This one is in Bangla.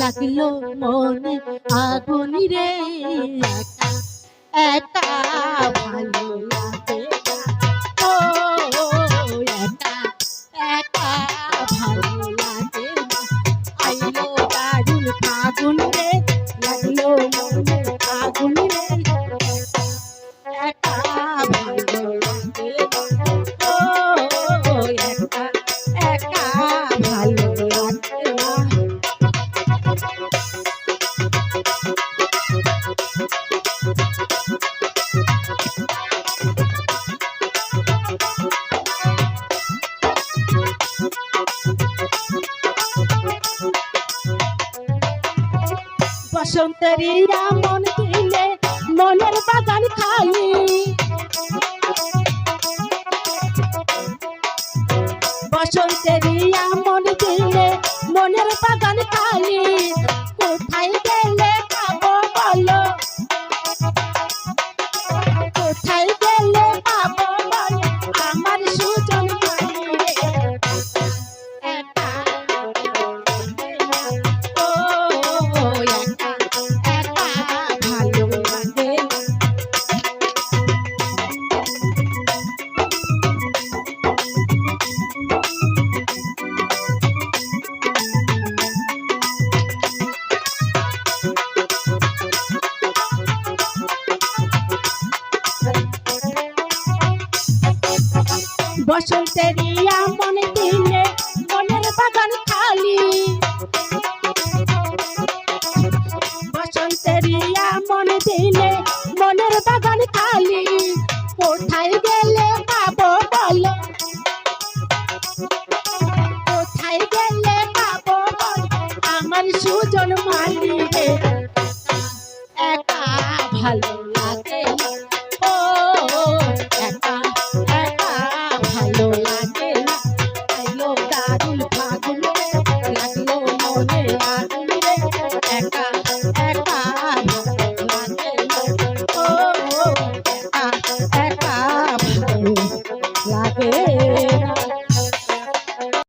লাগল মনে আগুনি রে। বসন্তেরই মন কিনে মনের বাগান খালি। বসন্তেরই মন দিলে মনের বাগান খালি। বসন্তেরই মন দিলে মনের বাগান খালি। বসন্তেরই মন দিলে মনের বাগান খালি। কোথায় গেলে পাবো বলো? কোথায় গেলে পাবো বলো? আমার সুজন মালি